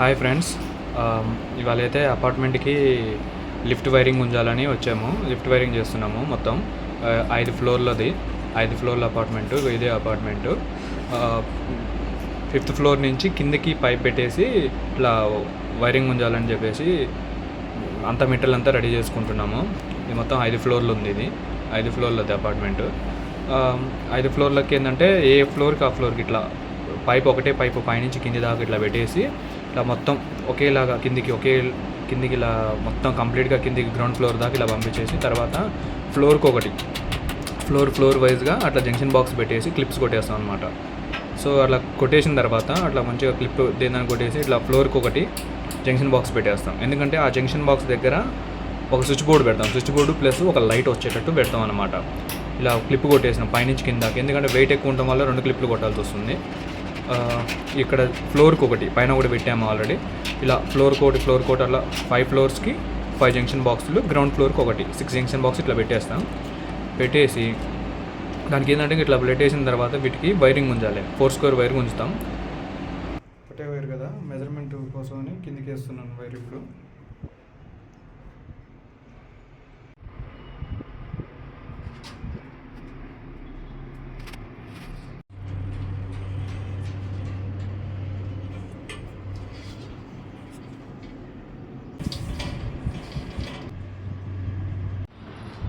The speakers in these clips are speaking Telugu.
Hi friends. ఇవాళ అయితే అపార్ట్మెంట్కి లిఫ్ట్ వైరింగ్ ఉంచాలని వచ్చాము. లిఫ్ట్ వైరింగ్ చేస్తున్నాము మొత్తం. ఐదు ఫ్లోర్లది. ఐదు ఫ్లోర్ల అపార్ట్మెంటు ఇదే అపార్ట్మెంటు. ఫిఫ్త్ ఫ్లోర్ నుంచి కిందకి పైప్ పెట్టేసి ఇట్లా వైరింగ్ ఉంచాలని చెప్పేసి అంత మెటీరియల్ అంతా రెడీ చేసుకుంటున్నాము. ఇది మొత్తం ఐదు ఫ్లోర్లు ఉంది ఇది. ఐదు ఫ్లోర్లది అపార్ట్మెంటు. ఐదు ఫ్లోర్లకి ఏంటంటే ఏ ఫ్లోర్కి ఆ ఫ్లోర్కి ఇట్లా పైప్ ఒకటే పైపు పైనుంచి కింది దాకా ఇట్లా పెట్టేసి ఇట్లా మొత్తం ఒకేలాగా కిందికి ఒకే కిందికి ఇలా మొత్తం కంప్లీట్గా కిందికి గ్రౌండ్ ఫ్లోర్ దాకా ఇలా పంపించేసి తర్వాత ఫ్లోర్కి ఒకటి. ఫ్లోర్ ఫ్లోర్ వైజ్గా అట్లా జంక్షన్ బాక్స్ పెట్టేసి క్లిప్స్ కొట్టేస్తాం అనమాట సో అట్లా కొట్టేసిన తర్వాత అట్లా మంచిగా క్లిప్ దేని కొట్టేసి ఇట్లా ఫ్లోర్కి ఒకటి జంక్షన్ బాక్స్ పెట్టేస్తాం. ఎందుకంటే ఆ జంక్షన్ బాక్స్ దగ్గర ఒక స్విచ్ బోర్డు పెడతాం. స్విచ్ బోర్డు ప్లస్ ఒక లైట్ వచ్చేటట్టు పెడతాం అనమాట ఇలా క్లిప్ కొట్టేసినాం పైనుంచి కిందకి. ఎందుకంటే వెయిట్ ఎక్కువ ఉండటం వల్ల రెండు క్లిప్లు కొట్టాల్సి వస్తుంది. ఇక్కడ ఫ్లోర్కి ఒకటి పైన ఒకటి పెట్టాము ఆల్రెడీ. ఇలా ఫ్లోర్కి ఒకటి ఫ్లోర్ కోట్ అలా ఫైవ్ ఫ్లోర్స్కి ఫైవ్ జంక్షన్ బాక్సులు గ్రౌండ్ ఫ్లోర్కి ఒకటి సిక్స్ జంక్షన్ బాక్స్ ఇట్లా పెట్టేస్తాం. పెట్టేసి దానికి ఏంటంటే ఇట్లా పెట్టేసిన తర్వాత వీటికి వైరింగ్ ఉంచాలి. ఫోర్ స్క్వేర్ వైర్ ఉంచుతాం. ఒకటే వైర్ కదా మెజర్మెంట్ కోసమని కిందికి వేస్తున్నాను వైర్ ఇప్పుడు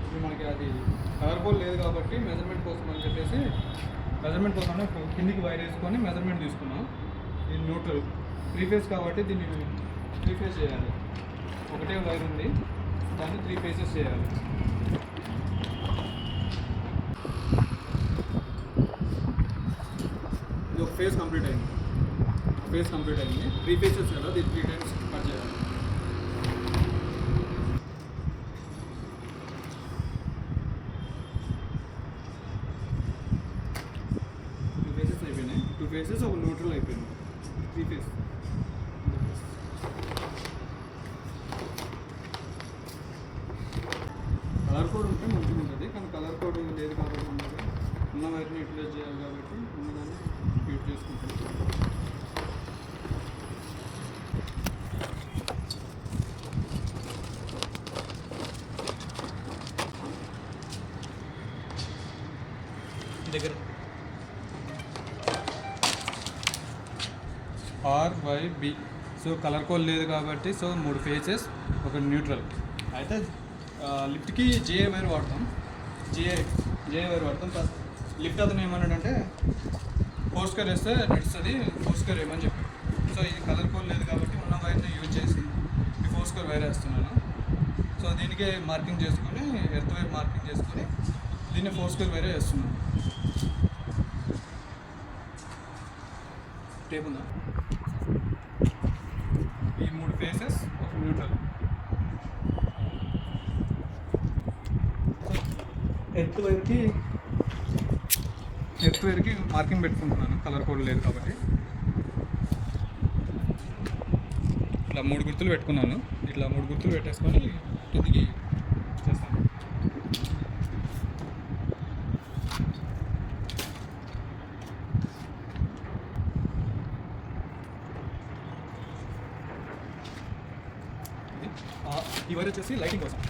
ఇది మనకి అది కలర్ బోల్ లేదు కాబట్టి మెజర్మెంట్ కోసం అని చెప్పేసి మెజర్మెంట్ కోసం కిందికి వైర్ వేసుకొని మెజర్మెంట్ తీసుకున్నాం. ఇది న్యూట్రల్ త్రీ ఫేస్ కాబట్టి దీన్ని త్రీ ఫేస్ చేయాలి. ఒకటే వైర్ ఉంది. దాన్ని త్రీ ఫేసెస్ చేయాలి. ఇది ఒక ఫేస్ కంప్లీట్ అయింది. ఫేస్ కంప్లీట్ అయింది. త్రీ ఫేసెస్ కదా దీన్ని త్రీ టైమ్స్ కట్ చేయాలి. ఫేసెస్ ఒక న్యూట్రల్ అయిపోయింది. త్రీ ఫేస్ కలర్ కోడ్ ఉంటే మంచిగా ఉంటుంది కానీ కలర్ కోడ్ లేదు కాబట్టి ఉన్నది ఉన్న వైర్ని యూటిలైజ్ చేయాలి కాబట్టి ఉన్నదాన్ని యూజ్ చేసుకుంటాం. దగ్గర R Y B so colour code లేదు కాబట్టి సో మూడు ఫేసెస్ ఒక న్యూట్రల్ అయితే లిఫ్ట్కి జేఏ వైర్ వాడతాం. జేఏ జేఏ వైర్ వాడతాం. ప్లస్ లిఫ్ట్ అతను ఏమన్నాడంటే పోస్కర్ వేస్తే నడుస్తుంది పోస్కర్ వేయమని చెప్పి సో ఇది కలర్ కోడ్ లేదు కాబట్టి ఉన్న వైర్ని యూజ్ చేసి ఈ పోస్కర్ వైర్ వేస్తున్నాను. సో దీనికి మార్కింగ్ చేసుకొని ఎర్త్ వైర్ మార్కింగ్ చేసుకొని దీన్ని పోస్కర్ వైరే వేస్తున్నాను. టేప్ ఉందా ఈ మూడు ఫేసెస్ ఒక న్యూట్రల్ ఎర్త్ వైర్కి ఎర్త్ వైర్కి మార్కింగ్ పెట్టుకుంటున్నాను. కలర్ కోడ్ లేదు కాబట్టి. ఇట్లా మూడు గుర్తులు పెట్టుకున్నాను. ఇట్లా మూడు గుర్తులు పెట్టేసుకొని కిందికి చేస్తాను. ఇవన్నీ ఈ వచ్చేసి లైటింగ్ కోసం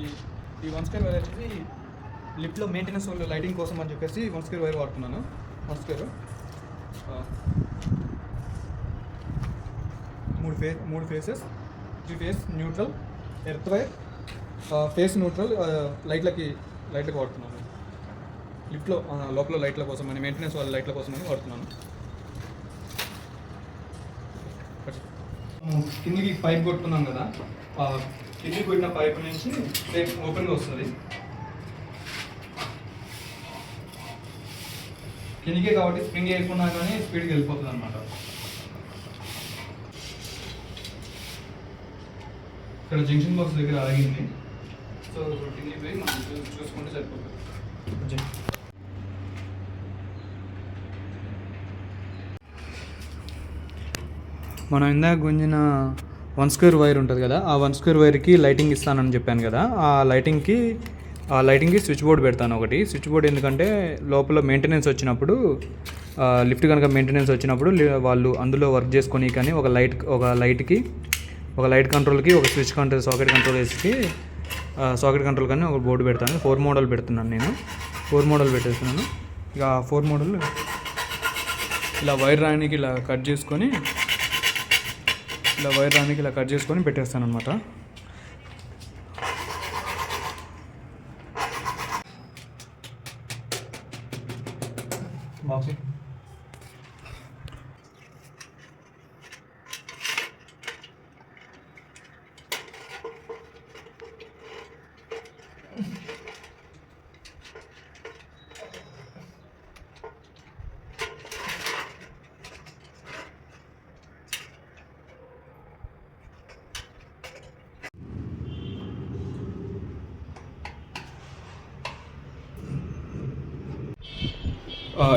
ఈ ఈ వన్ స్క్వేర్ వైర్ వచ్చేసి లిఫ్ట్లో మెయింటెనెన్స్ లైటింగ్ కోసం అని చెప్పేసి వన్ స్క్వేర్ వైర్ వాడుతున్నాను. వన్ స్క్వేర్ మూడు ఫే మూడు phases three phase neutral earth wire phase neutral లైట్లకి లైట్లకు వాడుతున్నాను. లిఫ్ట్లో లోపల లైట్ల కోసం అని మెయింటెనెన్స్ వాళ్ళ లైట్ల కోసం అని వాడుతున్నాను. కిందికి పైప్ కొట్టుకున్నాం కదా. కిందికి పెట్టిన పైప్ నుంచి రేపు ఓపెన్గా వస్తుంది. కిందికే కాబట్టి స్ప్రింగ్ వేయకుండా కానీ స్పీడ్కి వెళ్ళిపోతుంది అనమాట ఇక్కడ జంక్షన్ బాక్స్ దగ్గర ఆగింది. సో కిందికి పోయి మనం చూసుకుంటే సరిపోతుంది. మనం ఇందాక గుంజిన వన్ స్క్వేర్ వైర్ ఉంటుంది కదా ఆ వన్ స్క్వేర్ వైర్కి లైటింగ్ ఇస్తానని చెప్పాను కదా ఆ లైటింగ్కి ఆ లైటింగ్కి స్విచ్ బోర్డ్ పెడతాను ఒకటి. స్విచ్ బోర్డ్ ఎందుకంటే లోపల మెయింటెనెన్స్ వచ్చినప్పుడు లిఫ్ట్ కనుక మెయింటెనెన్స్ వచ్చినప్పుడు వాళ్ళు అందులో వర్క్ చేసుకొని కానీ ఒక లైట్ ఒక లైట్కి ఒక లైట్ కంట్రోల్కి ఒక స్విచ్ కంట్రోల్ సాకెట్ కంట్రోల్ వేసి సాకెట్ కంట్రోల్ కానీ ఒక బోర్డు పెడతాను. ఫోర్ మోడల్ పెడుతున్నాను నేను. ఫోర్ మోడల్ పెట్టేస్తున్నాను. ఇక ఆ ఫోర్ మోడల్ ఇలా వైర్ రాయడానికి ఇలా కట్ చేసుకొని ఇలా వైర్ దానికి ఇలా కట్ చేసుకొని పెట్టేస్తాను అనమాట బాక్సింగ్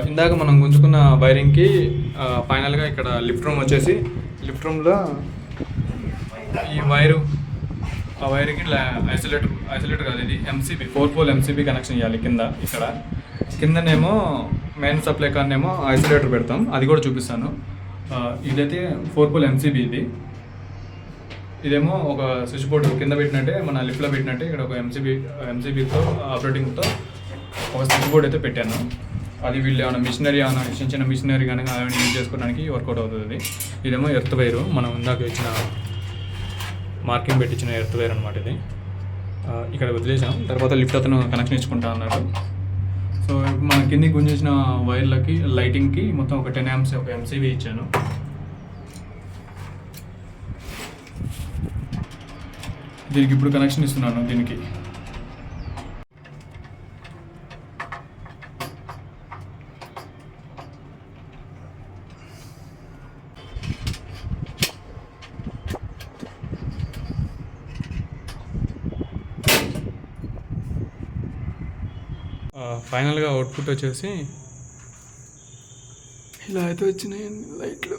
ఇందాక మనం గుంజుకున్న వైరింగ్కి ఫైనల్గా ఇక్కడ లిఫ్ట్ రూమ్ వచ్చేసి లిఫ్ట్ రూమ్లో ఈ వైరు ఆ వైర్కి ఇట్లా ఐసోలేట్ ఐసోలేటర్ కాదు ఇది MCB four pole MCB connection ఇవ్వాలి కింద ఇక్కడ. కిందనేమో మెయిన్ సప్లై కాన్నేమో ఐసోలేటర్ పెడతాం అది కూడా చూపిస్తాను. ఇదైతే ఫోర్ పోల్ ఎంసీబీ ఇది. ఇదేమో ఒక స్విచ్ బోర్డు కింద పెట్టినట్టే మన లిఫ్ట్లో పెట్టినట్టే ఇక్కడ ఒక ఎంసీబీ ఎంసీబీతో ఆపరేటింగ్తో ఒక స్విచ్ బోర్డ్ అయితే పెట్టాను. అది వీళ్ళు ఏమైనా మిషనరీ ఏమైనా చిన్న చిన్న మిషనరీ కానీ అవన్నీ యూజ్ చేసుకోవడానికి వర్కౌట్ అవుతుంది. ఇదేమో ఎర్త్ వైరు మనం ఇందాక ఇచ్చిన మార్కింగ్ పెట్టించిన ఎర్త్ వైర్ అనమాట ఇది. ఇక్కడ వదిలేసాం. తర్వాత లిఫ్ట్ అతను కనెక్షన్ ఇచ్చుకుంటా అన్నాడు. సో మన కింది గుంజేసిన వైర్లకి లైటింగ్కి మొత్తం ఒక టెన్ ఎంసీ ఒక ఎంసీవి ఇచ్చాను. దీనికి ఇప్పుడు కనెక్షన్ ఇస్తున్నాను దీనికి. ఫైనల్గా అవుట్పుట్ వచ్చేసి ఇలా అయితే వచ్చినాయి లైట్లు.